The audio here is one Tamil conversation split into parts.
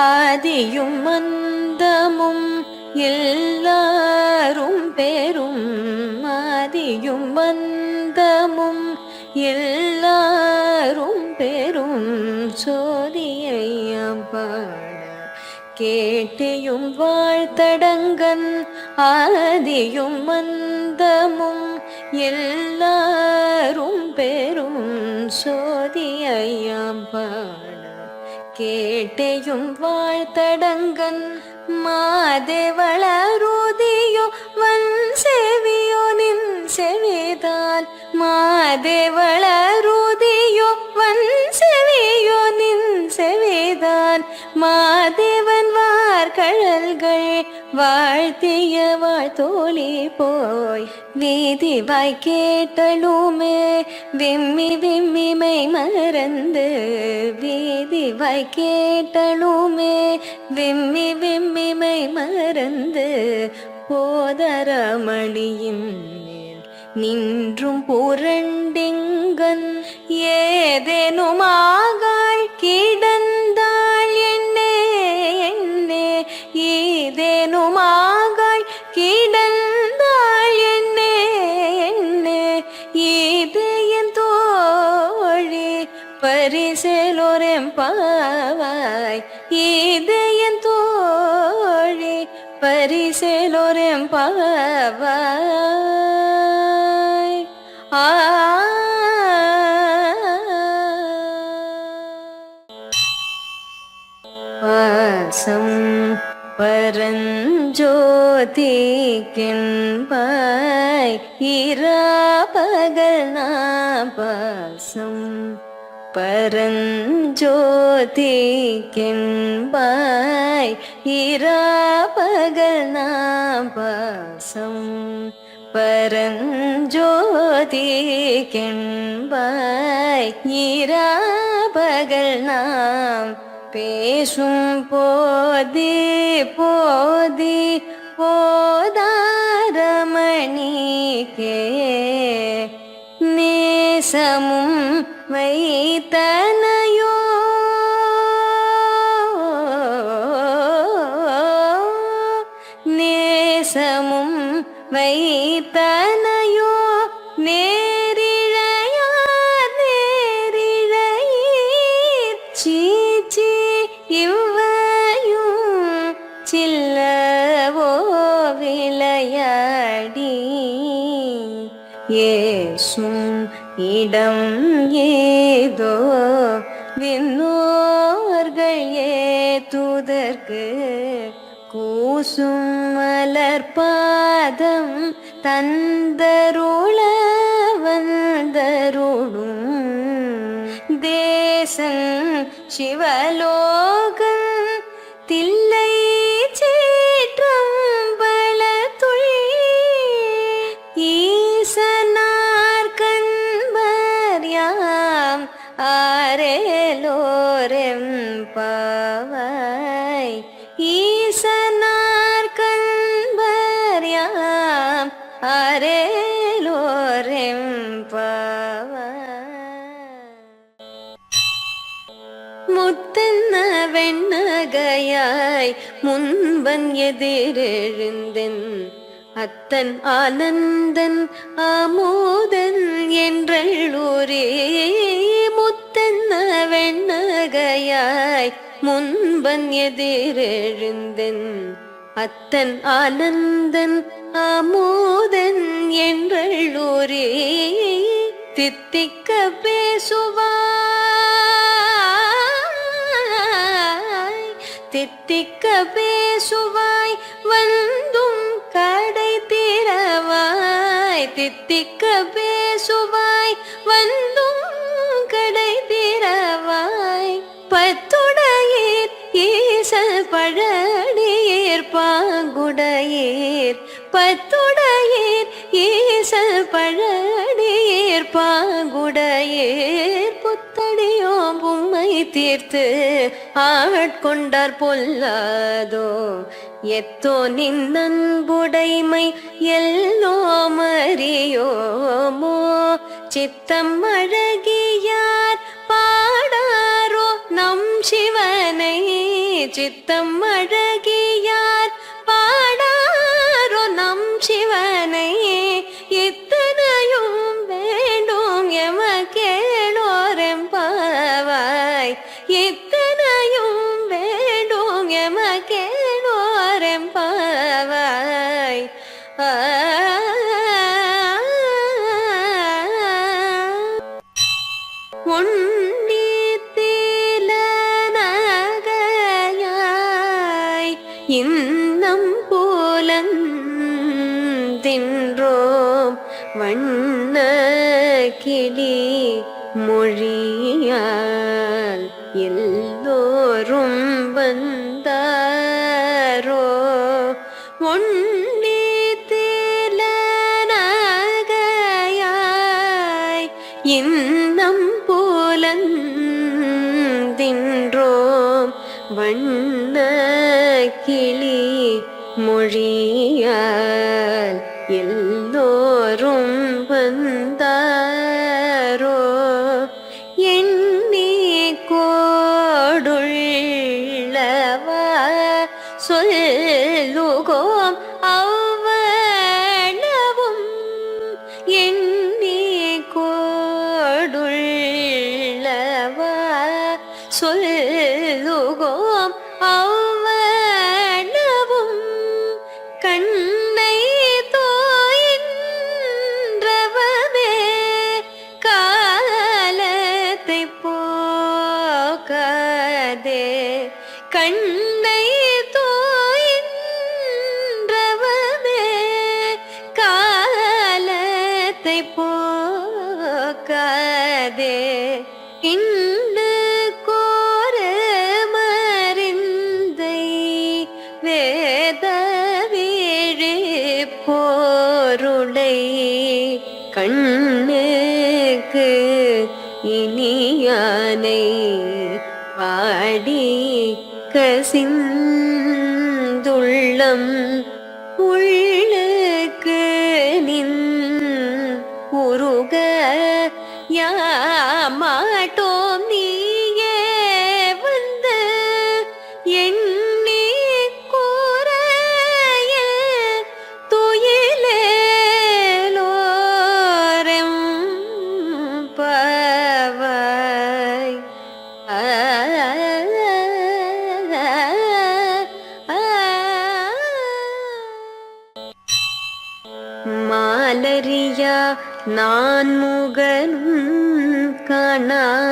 ஆதியும் மந்தமும் எல்லாரும் பெரும் ஆதியும் மந்தமும் எல்லாரும் பெரும் சோதியையம் பாட கேட்டியும் வாழ்த்தடங்கன் ஆதியும் மந்தமும் எல்லாரும் பெரும் கேட்டையும் வாழ்த்தடங்கன் மாதேவளருதியோ வன் செவியோ நின் செவிதால் மாதேவளருதியோ வன் செவியோ நின் செவிதான். மாதேவன் வார்கழல்கள் வாழ்த்திய வாழ்த்தோழி போய் வீதி வாய் கேட்டலுமே விம்மி விம்மிமை மறந்து வீதி வாய் கேட்டலுமே விம்மி விம்மிமை மறந்து போதரமணியின் நின்றும் புரண்டிங்கன் ஏதேனுமாக கிடன் ஏதேனுமாகாள் கிடந்தாள் என்னே என்னே. இதயன் தோழி பரிசேலோரெம் பாவாய் இதயன் தோழி பரிசேலோரெம் பாவாய் ஆ. பாசம் പരഞ്ജ്യോതിക്കിൻപായ് ഇരാപകൽ നാപാസം. പരഞ്ജ്യോതിക്കിൻപായ് ഇരാപകൽ നാപാസം. പരഞ്ജ്യോതിക്കിൻപായ് ഇരാപകൽ നാം பேசும் போதி போதி போதாரமணிக்கே நேசமும் வைத்தனையோ ஏசும் இடம் ஏதோ விண்ணோர்கள் ஏத்துதற்கு கூசும் மலர்பாதம் தந்தருள வந்தருளும் தேசன் சிவலோகன் தில்லை வெண்ணகையாய் முன்பன் எதிரெழுந்தன் அத்தன் ஆனந்தன் ஆமோதன் என்றூரே முத்தன்ன வெண்ணகையாய் முன்பன் எதிரெழுந்தன் அத்தன் ஆனந்தன் ஆமோதன் என்றூரே தித்திக்க பேசுவார் பத்துடையீர் பத்துடையீர் ஈசல் பழனியீர் பாங்குடையீர் புத்தடியோ பொம்மை தீர்த்து ஆட்கொண்டார் பொல்லாதோ. எத்தோ நின்னன்புடைமை எல்லோ மறியோமோ சித்தம் அழகியார் பாடாரோ நம் சிவனை. சித்தம் அழகியார் பாடாரோ நம் சிவனையே? எத்தனையும் வேண்டும் எம கேளோரெம்பாவாய் எத்தனையும் வேண்டும் எம கேளோரெம்பாவாய் ஆ. உன்னித்திலனகையாய் இந்த வண்ண கிளி மொழியால் எல்லோரும் வந்தாரோ? உன்னித்திலனகையாய் இன்னம் போலந்தின்றோம். வண்ண கிளி மொழியால் எல்லோரும் காலத்தை போக்காதே. இன்று கோர மறிந்தை வேத வீழி போருளை. கண்ணுக்கு இனியானை பாடி கசிந்துள்ளம். யாமாட்டோம் நீயே வந்து எண்ணி கூறைய துயிலேலோரம் பவாய் மாலரியா நான் முகனும் காணாமலையினை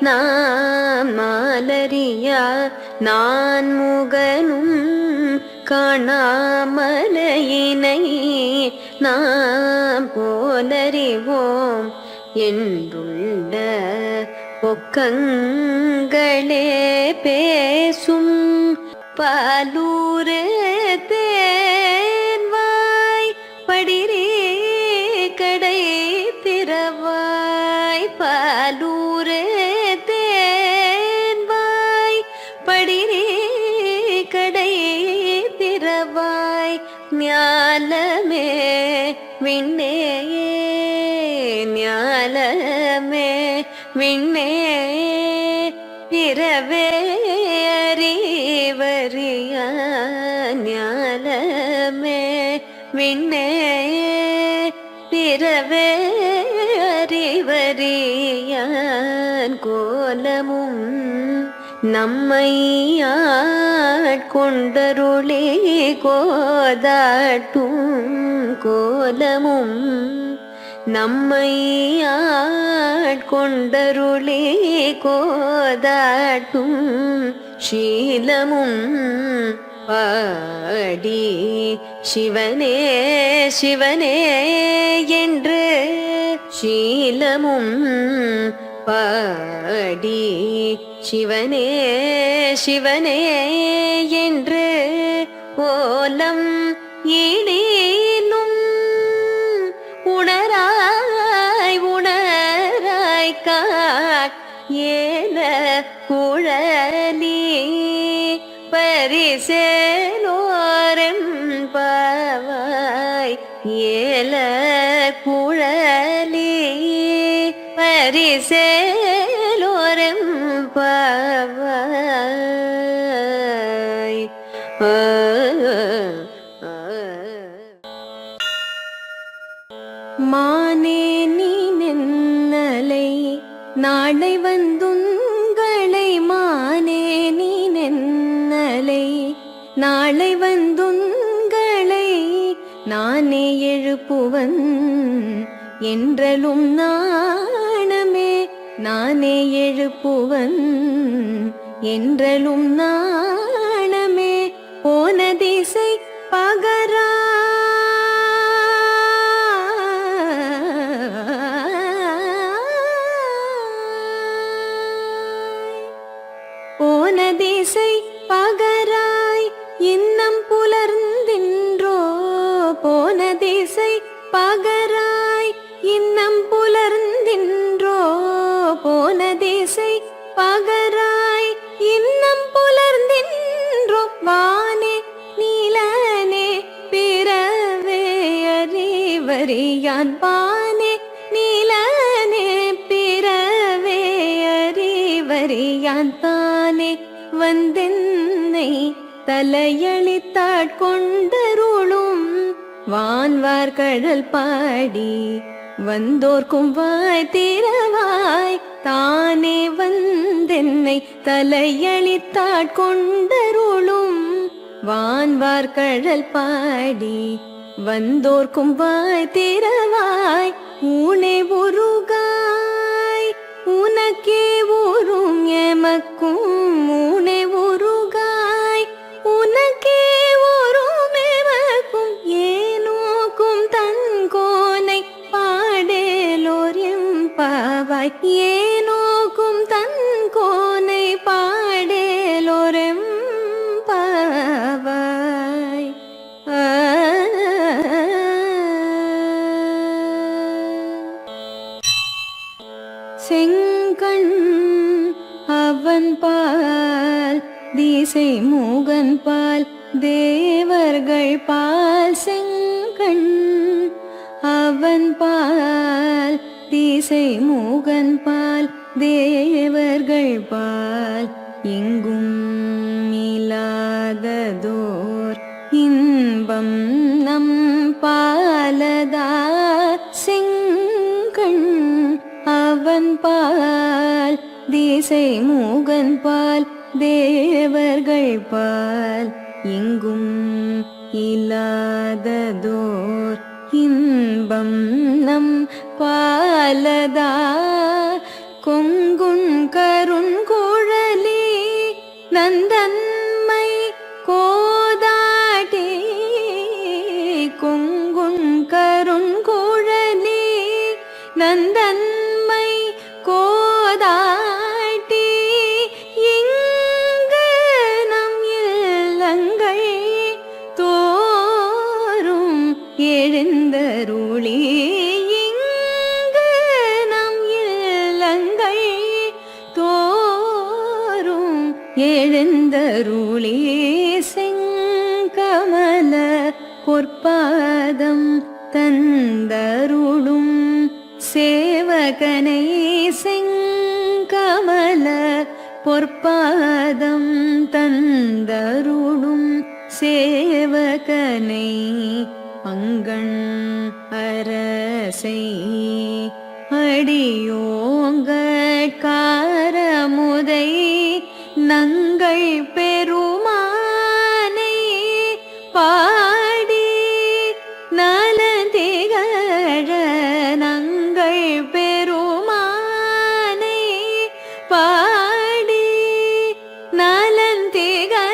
நான் மாலரியா? நான் முகனும் காணாமலையினை நாம் போலறிவோம். என்றுள்ள பொக்கங்களே பேசும் பாலூரே விண்ணே பிறவே அறிவறிய ஞாலமே விண்ணே பிறவே அறிவறியான் கோலமும் நம்மை ஆட்கொண்டருளே கோதாட்டும் கோலமும் நம்மை கொண்டருளே கோதாட்டும் ஷீலமும் பாடி. சிவனே சிவனே என்று ஷீலமும் பாடி. சிவனே சிவனே என்று ஓலம் ஈடேனும் குழலி பரிசேலோரம் பாவாய் ஏல குழலி பரிசேலோரம் பாவாய் மானே நீ நின்னலை நாளை வந்தும் எழுப்புவன் என்றலும் நாணமே நானே எழுப்புவன் என்றலும் நாணமே. போன திசை பகரா அறிவறியான் நீலனே பிறவே அறிவறியான் தானே. வந்தென்னை தலையளித்தாட்கொண்டருளும் வான்வார் கடல் பாடி வந்தோர்க்கும் வாய் திறவாய் தானே. வந்தென்னை தலையளித்தாட்கொண்டருளும் வான்வார் கடல் பாடி வந்தோர்க்கும் வாய் திறவாய் ஊனே உருகாய். உனக்கே ஊரும் எமக்கும் ஊனே உருகாய். உனக்கே ஊரும் எமக்கும் ஏனோக்கும் தன்கோனை பாடேலோர் எம்பாவாய் ஏனோக்கும் தன்கோனை பா தேவர்கள் பால் செங்கண் அவன் பால் திசை மூகன் பால் தேவர்கள் பால் எங்கும் இல்லாததோர் இன்பம் நம் பாலதா செங்கண் அவன் பால் திசை மூகன் பால் தேவர்கள் பால் எங்கும் இல்லாததோர் இன்பம் நம் பாலதா. கொங்குன் கருண் எழுந்தருளே இங்கு நம் இல்லங்கள் தோறும் எழுந்தருளே செங்கமல பொற்பாதம் தந்தருளும் சேவகனை செங்கமல பொற்பாதம் தந்தருளும் சேவகனை அங்கண் அரசை அடியோங்காரமுதை நங்கள் பெருமானை பாடி நலதிகழ நங்கள் பெருமானை பாடி நலந்திகழ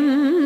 من